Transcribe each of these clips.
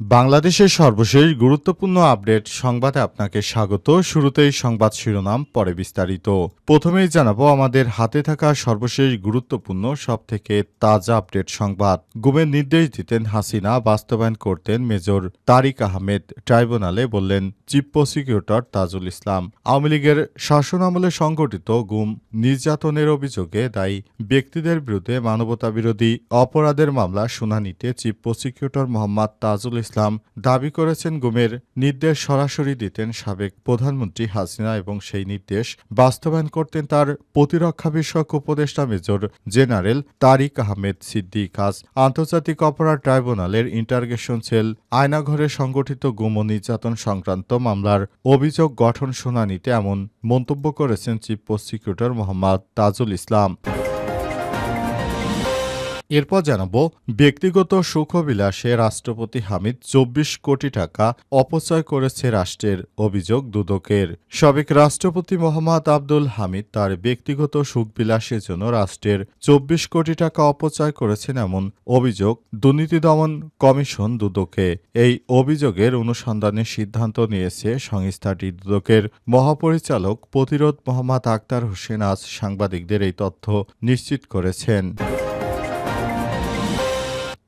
বাংলাদেশের সর্বশেষ গুরুত্বপূর্ণ আপডেট সংবাদে আপনাকে স্বাগত। শুরুতেই সংবাদ শিরোনাম, পরে বিস্তারিত। প্রথমেই জানাব আমাদের হাতে থাকা সর্বশেষ গুরুত্বপূর্ণ, সবথেকে তাজা আপডেট সংবাদ। গুমের নির্দেশ দিতেন হাসিনা, বাস্তবায়ন করতেন মেজর তারিক আহমেদ। ট্রাইব্যুনালে বললেন, চিফ প্রসিকিউটর তাজুল ইসলাম। আওয়ামী লীগের শাসনামলে সংঘটিত গুম নির্যাতনের অভিযোগে দায়ী ব্যক্তিদের বিরুদ্ধে মানবতাবিরোধী অপরাধের মামলা শুনানিতে চিফ প্রসিকিউটর মোহাম্মদ তাজুল ইসলাম দাবি করেছেন গুমের নির্দেশ সরাসরি দিতেন সাবেক প্রধানমন্ত্রী হাসিনা এবং সেই নির্দেশ বাস্তবায়ন করতেন তার প্রতিরক্ষা বিষয়ক উপদেষ্টা মেজর জেনারেল তারিক আহমেদ সিদ্দিক আজ আন্তর্জাতিক অপরাধ ট্রাইব্যুনালের ইন্টারগেশন সেল আয়নাঘরে সংগঠিত গুম ও নির্যাতন সংক্রান্ত মামলার অভিযোগ গঠন শুনানিতে এমন মন্তব্য করেছেন চিফ প্রসিকিউটর মোহাম্মদ তাজুল ইসলাম। এরপর জানাব, ব্যক্তিগত সুখবিলাসে রাষ্ট্রপতি হামিদ চব্বিশ কোটি টাকা অপচয় করেছে রাষ্ট্রের অভিযোগ দুদকের। সাবেক রাষ্ট্রপতি মোহাম্মদ আব্দুল হামিদ তার ব্যক্তিগত সুখবিলাসের জন্য রাষ্ট্রের চব্বিশ কোটি টাকা অপচয় করেছেন এমন অভিযোগ দুর্নীতি দমন কমিশন দুদকে। এই অভিযোগের অনুসন্ধানের সিদ্ধান্ত নিয়েছে সংস্থাটি দুদকের মহাপরিচালক প্রতিরোধ মোহাম্মদ আক্তার হোসেন আজ সাংবাদিকদের এই তথ্য নিশ্চিত করেছেন।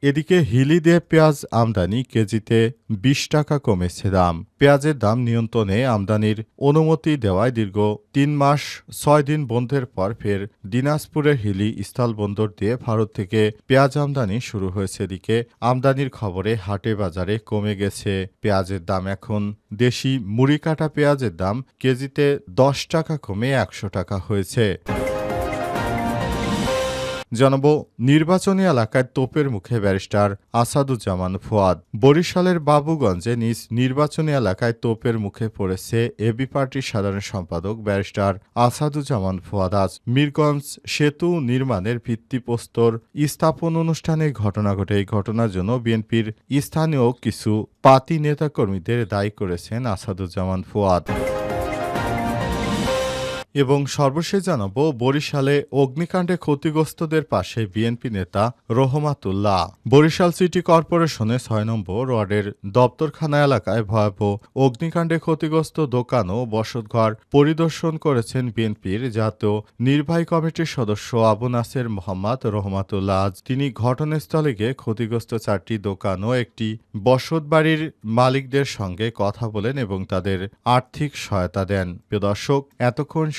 এদিকে হিলি দিয়ে পেঁয়াজ আমদানি কেজিতে বিশ টাকা কমেছে দাম। পেঁয়াজের দাম নিয়ন্ত্রণে আমদানির অনুমতি দেওয়ায় দীর্ঘ তিন মাস ছয় দিন বন্ধের পর ফের দিনাজপুরের হিলি স্থলবন্দর দিয়ে ভারত থেকে পেঁয়াজ আমদানি শুরু হয়েছে। এদিকে আমদানির খবরে হাটে বাজারে কমে গেছে। পেঁয়াজের দাম এখন দেশি মুড়ি কাটা পেঁয়াজের দাম কেজিতে দশ টাকা কমে একশো টাকা হয়েছে। জানাব, নির্বাচনী এলাকায় তোপের মুখে ব্যারিস্টার আসাদুজ্জামান ফুয়াদ। বরিশালের বাবুগঞ্জে নিজ নির্বাচনী এলাকায় তোপের মুখে পড়েছে এবি পার্টির সাধারণ সম্পাদক ব্যারিস্টার আসাদুজ্জামান ফুয়াদ। আজ মিরগঞ্জ সেতু নির্মাণের ভিত্তিপ্রস্তর স্থাপন অনুষ্ঠানে ঘটনা ঘটে। এই ঘটনার জন্য বিএনপির স্থানীয় কিছু পাতি নেতাকর্মীদের দায়ী করেছেন আসাদুজ্জামান ফুয়াদ। এবং সর্বশেষ জানাব, বরিশালে অগ্নিকাণ্ডে ক্ষতিগ্রস্তদের পাশে বিএনপি নেতা রহমাতুল্লাহ। বরিশাল সিটি কর্পোরেশনে ছয় নম্বর ওয়ার্ডের দপ্তরখানা এলাকায় ভয়াবহ অগ্নিকাণ্ডে ক্ষতিগ্রস্ত দোকান ও বসতঘর পরিদর্শন করেছেন বিএনপির জাতীয় নির্বাহী কমিটির সদস্য আবু নাসের মোহাম্মদ রহমাতুল্লাহ। আজ তিনি ঘটনাস্থলে গিয়ে ক্ষতিগ্রস্ত চারটি দোকান ও একটি বসত বাড়ির মালিকদের সঙ্গে কথা বলেন এবং তাদের আর্থিক সহায়তা দেন। প্রিয় দর্শক, এতক্ষণ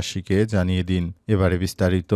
বিশ্ববাসীকে জানিয়ে দিন। এবারে বিস্তারিত।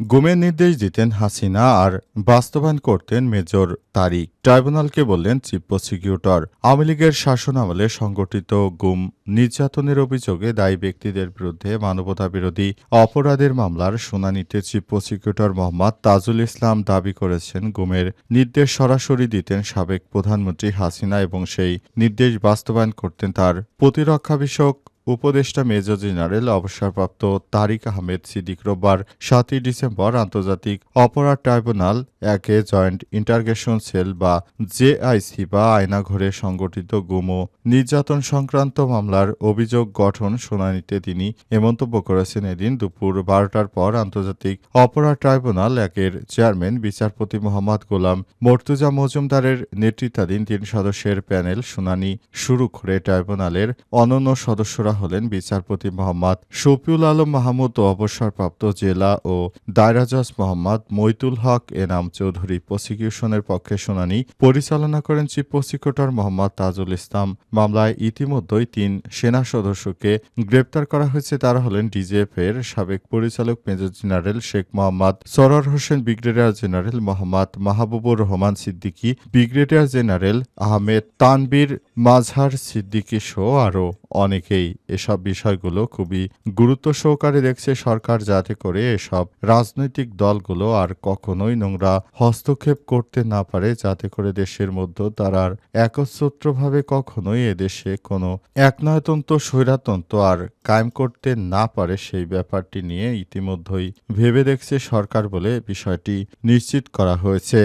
গুমের নির্দেশ দিতেন হাসিনা আর বাস্তবায়ন করতেন মেজর তারিক। ট্রাইব্যুনালকে বললেন, চিফ প্রসিকিউটর, আওয়ামী লীগের শাসনামলে সংগঠিত গুম নির্যাতনের অভিযোগে দায়ী ব্যক্তিদের বিরুদ্ধে মানবতাবিরোধী অপরাধের মামলার শুনানিতে চিফ প্রসিকিউটর মোহাম্মদ তাজুল ইসলাম দাবি করেছেন। গুমের নির্দেশ সরাসরি দিতেন সাবেক প্রধানমন্ত্রী হাসিনা এবং সেই নির্দেশ বাস্তবায়ন করতেন তার প্রতিরক্ষা বিষয়ক উপদেষ্টা মেজর জেনারেল অবসরপ্রাপ্ত তারিক আহমেদ সিদ্দিক রোববার সাতই ডিসেম্বর আন্তর্জাতিক অপরাধ ট্রাইব্যুনাল একে জয়েন্ট ইন্টারগেশন সেল বা জেআইসি বা আয়নাঘরে সংগঠিত গুম ও নির্যাতন সংক্রান্ত মামলার অভিযোগ গঠন শুনানিতে তিনি এ মন্তব্য করেছেন এদিন দুপুর বারোটার পর আন্তর্জাতিক অপরাধ ট্রাইব্যুনাল একের চেয়ারম্যান, বিচারপতি মোহাম্মদ গোলাম মর্তুজা মজুমদারের নেতৃত্বাধীন তিন সদস্যের প্যানেল শুনানি শুরু করে ট্রাইব্যুনালের অনন্য সদস্যরা হলেন বিচারপতি মোহাম্মদ শফিউল আলম মাহমুদ ও অবসরপ্রাপ্ত জেলা ও দায়রা জজ মোহাম্মদ মইতুল হক এনাম চৌধুরী প্রসিকিউশনের পক্ষে শুনানি পরিচালনা করেন চিফ প্রসিকিউটর মোহাম্মদ তাজুল ইসলাম। মামলায় ইতিমধ্যেই তিন সেনা সদস্যকে গ্রেপ্তার করা হয়েছে। তারা হলেন ডিজিএফ এর সাবেক পরিচালক major general Sheikh Mohammad Sarwar Hossain brigadier general Mohammad Mahbubur Rahman Siddiqui, brigadier general Ahmed Tanvir Mazhar Siddiqui সহ আরও অনেকেই এসব বিষয়গুলো খুবই গুরুত্ব সহকারে দেখছে সরকার যাতে করে এসব রাজনৈতিক দলগুলো আর কখনোই নোংরা হস্তক্ষেপ করতে না পারে, যাতে করে দেশের মধ্যে তারা একচ্ছত্রভাবে কখনোই এদেশে কোনো একনায়তন্ত্র, স্বৈরাতন্ত্র আর কায়েম করতে না পারে সেই ব্যাপারটি নিয়ে ইতিমধ্যেই ভেবে দেখছে সরকার বলে বিষয়টি নিশ্চিত করা হয়েছে।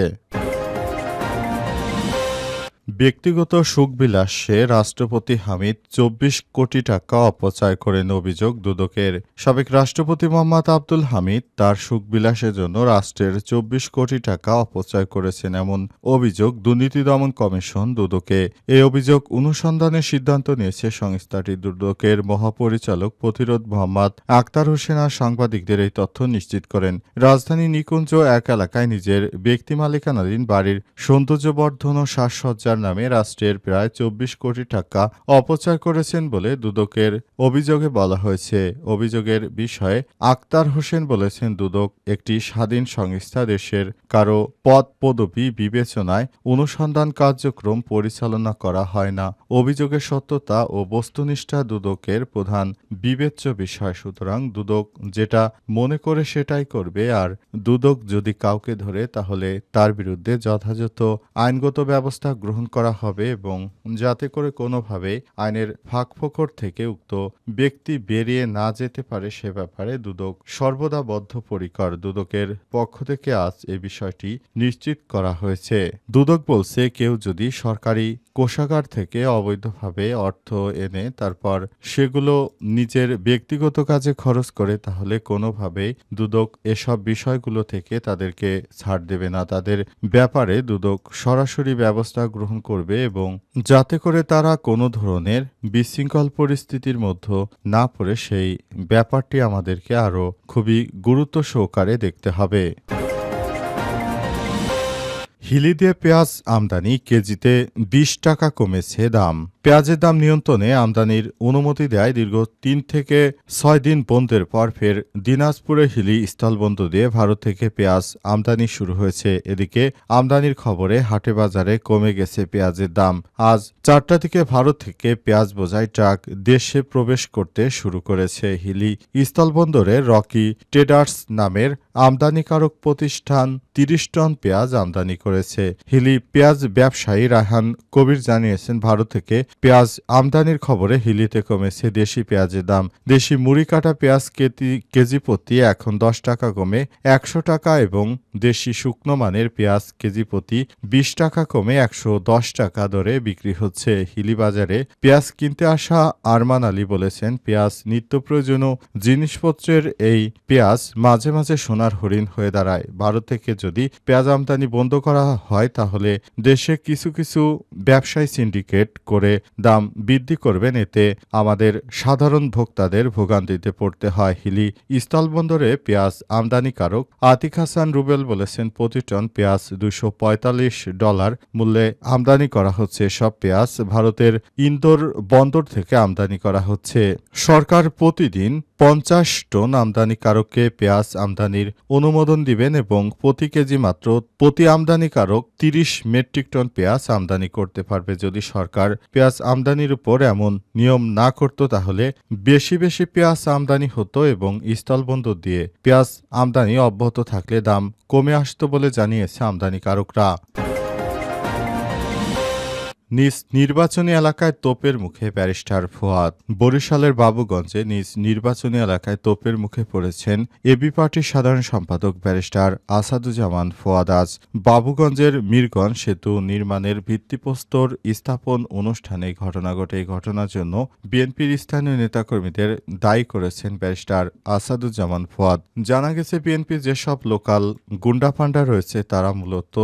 ব্যক্তিগত সুখবিলাসে রাষ্ট্রপতি হামিদ চব্বিশ কোটি টাকা অপচয় করেন অভিযোগ দুদকের। সাবেক রাষ্ট্রপতি মোহাম্মদ আব্দুল হামিদ তার সুখবিলাসের জন্য রাষ্ট্রের চব্বিশ কোটি টাকা অপচয় করেছেন এমন অভিযোগ দুর্নীতি দমন কমিশন দুদকে। এই অভিযোগ অনুসন্ধানের সিদ্ধান্ত নিয়েছে সংস্থাটি দুদকের মহাপরিচালক প্রতিরোধ মোহাম্মদ আক্তার হোসেন আর সাংবাদিকদের এই তথ্য নিশ্চিত করেন। রাজধানী নিকুঞ্জ এক এলাকায় নিজের ব্যক্তি মালিকানাধীন বাড়ির সৌন্দর্যবর্ধন ও সাজসজ্জার নামে রাষ্ট্রের প্রায় চব্বিশ কোটি টাকা অপচয় করেছেন বলে দুদকের অভিযোগে বলা হয়েছে। অভিযোগের বিষয়ে আক্তার হোসেন বলেছেন, দুদক একটি স্বাধীন সংস্থা, দেশের কারও পদ পদবি বিবেচনায় অনুসন্ধান কার্যক্রম পরিচালনা করা হয় না। অভিযোগের সত্যতা ও বস্তুনিষ্ঠা দুদকের প্রধান বিবেচ্য বিষয়। সুতরাং দুদক যেটা মনে করে সেটাই করবে, আর দুদক যদি কাউকে ধরে, তাহলে তার বিরুদ্ধে যথাযথ আইনগত ব্যবস্থা গ্রহণ করা হবে এবং যাতে করে কোনোভাবে আইনের ফাঁকফোকর থেকে উক্ত ব্যক্তি বেরিয়ে না যেতে পারে সে ব্যাপারে দুদক সর্বদা বদ্ধপরিকর। দুদকের পক্ষ থেকে আজ এ বিষয়টি নিশ্চিত করা হয়েছে। দুদক বলছে, কেউ যদি সরকারি কোষাগার থেকে অবৈধভাবে অর্থ এনে তারপর সেগুলো নিজের ব্যক্তিগত কাজে খরচ করে, তাহলে কোনোভাবে দুদক এসব বিষয়গুলো থেকে তাদেরকে ছাড় দেবে না। তাদের ব্যাপারে দুদক সরাসরি ব্যবস্থা গ্রহণ করবে এবং যাতে করে তারা কোনো ধরনের বিশৃঙ্খল পরিস্থিতির মধ্যে না পড়ে, সেই ব্যাপারটি আমাদেরকে আরও খুবই গুরুত্ব সহকারে দেখতে হবে। হিলি দিয়ে পেঁয়াজ আমদানি কেজিতে বিশ টাকা কমেছে দাম। পেঁয়াজের দাম নিয়ন্ত্রণে আমদানির অনুমতি দেয় দীর্ঘ তিন থেকে ছয় দিন বন্ধের পর ফের দিনাজপুরে হিলি স্থলবন্ধ দিয়ে ভারত থেকে পেঁয়াজ আমদানি শুরু হয়েছে। এদিকে আমদানির খবরে হাটে বাজারে কমে গেছে পেঁয়াজের দাম। আজ চারটা থেকে ভারত থেকে পেঁয়াজ বোঝাই ট্রাক দেশে প্রবেশ করতে শুরু করেছে। হিলি স্থলবন্দরে রকি ট্রেডার্স নামের আমদানিকারক প্রতিষ্ঠান তিরিশ টন পেঁয়াজ আমদানি করেছে। হিলি পেঁয়াজ ব্যবসায়ী রায়হান কবির জানিয়েছেন, ভারত থেকে পেঁয়াজ আমদানির খবরে হিলিতে কমেছে দেশি পেঁয়াজের দাম। দেশি মুড়ি কাটা পেঁয়াজ কেজি প্রতি এখন দশ টাকা কমে একশো টাকা এবং দেশি শুকনো মানের পেঁয়াজ কেজি প্রতি বিশ টাকা কমে একশো দশ টাকা দরে বিক্রি হচ্ছে। হিলি বাজারে পেঁয়াজ কিনতে আসা আরমান আলী বলেছেন, পেঁয়াজ নিত্য প্রয়োজনীয় জিনিসপত্রের এই পেঁয়াজ মাঝে মাঝে সোনার হরিণ হয়ে দাঁড়ায়। ভারত থেকে যদি পেঁয়াজ আমদানি বন্ধ করা হয়, তাহলে দেশে কিছু কিছু ব্যবসায়ী সিন্ডিকেট করে দাম বৃদ্ধি করবেন, এতে আমাদের সাধারণ ভোক্তাদের ভোগান্তিতে পড়তে হয়। হিলি স্থলবন্দরে পেঁয়াজ আমদানিকারক আতিক হাসান রুবেল বলেছেন, প্রতি টন পেঁয়াজ দুশো ডলার মূল্যে আমদানি করা হচ্ছে। সব পেঁয়াজ ভারতের ইন্দোর বন্দর থেকে আমদানি করা হচ্ছে। সরকার প্রতিদিন পঞ্চাশ টন আমদানিকারককে পেঁয়াজ আমদানির অনুমোদন দিবেন এবং প্রতি কেজি মাত্র প্রতি আমদানিকারক তিরিশ মেট্রিক টন পেঁয়াজ আমদানি করতে পারবে। যদি সরকার পেঁয়াজ আমদানির উপর এমন নিয়ম না করত তাহলে বেশি বেশি পেঁয়াজ আমদানি হতো এবং স্থলবন্দর দিয়ে পেঁয়াজ আমদানি অব্যাহত থাকলে দাম কমে আসতো বলে জানিয়েছে আমদানিকারকরা। নিজ নির্বাচনী এলাকায় তোপের মুখে ব্যারিস্টার ফুয়াদ। বরিশালের বাবুগঞ্জে নিজ নির্বাচনী এলাকায় তোপের মুখে পড়েছেন এবি পার্টির সাধারণ সম্পাদক ব্যারিস্টার আসাদুজ্জামান ফুয়াদ আজ। বাবুগঞ্জের মিরগঞ্জ সেতু নির্মাণের ভিত্তিপ্রস্তর স্থাপন অনুষ্ঠানে ঘটনা ঘটে। এই ঘটনার জন্য বিএনপির স্থানীয় নেতাকর্মীদের দায়ী করেছেন ব্যারিস্টার আসাদুজ্জামান ফুয়াদ। জানা গেছে, বিএনপির যেসব লোকাল গুন্ডাপান্ডা রয়েছে, তারা মূলত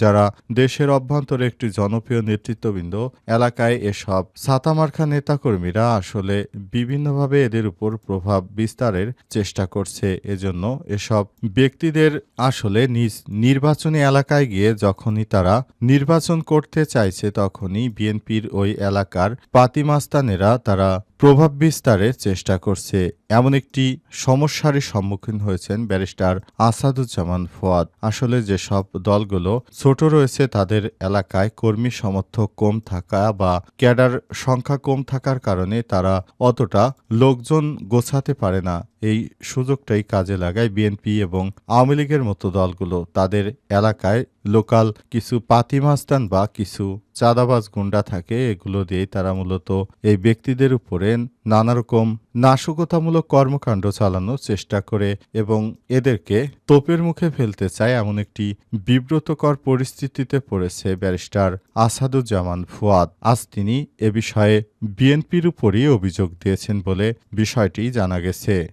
যারা দেশের অভ্যন্তরে একটি জনপ্রিয় নেতৃত্ববৃন্দ এলাকায় এসব সাতামার্খা নেতাকর্মীরা আসলে বিভিন্নভাবে এদের উপর প্রভাব বিস্তারের চেষ্টা করছে। এজন্য এসব ব্যক্তিদের আসলে নিজ নির্বাচনী এলাকায় গিয়ে যখনই তারা নির্বাচন করতে চাইছে, তখনই বিএনপির ওই এলাকার পাতিমাস্তানেরা তারা প্রভাব বিস্তারের চেষ্টা করছে। এমন একটি সমস্যারই সম্মুখীন হয়েছেন ব্যারিস্টার আসাদুজ্জামান ফোয়াদ। আসলে যেসব দলগুলো ছোট রয়েছে, তাদের এলাকায় কর্মী সমর্থক কম থাকা বা ক্যাডার সংখ্যা কম থাকার কারণে তারা অতটা লোকজন গোছাতে পারে না। এই সুযোগটাই কাজে লাগায় বিএনপি এবং আওয়ামী লীগের মতো দলগুলো তাদের এলাকায় লোকাল কিছু পাতিমাস্তান বা কিছু চাঁদাবাজ গুন্ডা থাকে, এগুলো দিয়ে তারা মূলত এই ব্যক্তিদের উপরে নানা রকম নাশকতামূলক কর্মকাণ্ড চালানোর চেষ্টা করে এবং এদেরকে তোপের মুখে ফেলতে চায় এমন একটি বিব্রতকর পরিস্থিতিতে পড়েছে ব্যারিস্টার আসাদুজ্জামান ফুয়াদ। আজ তিনি এ বিষয়ে বিএনপির উপরই অভিযোগ দিয়েছেন বলে বিষয়টি জানা গেছে।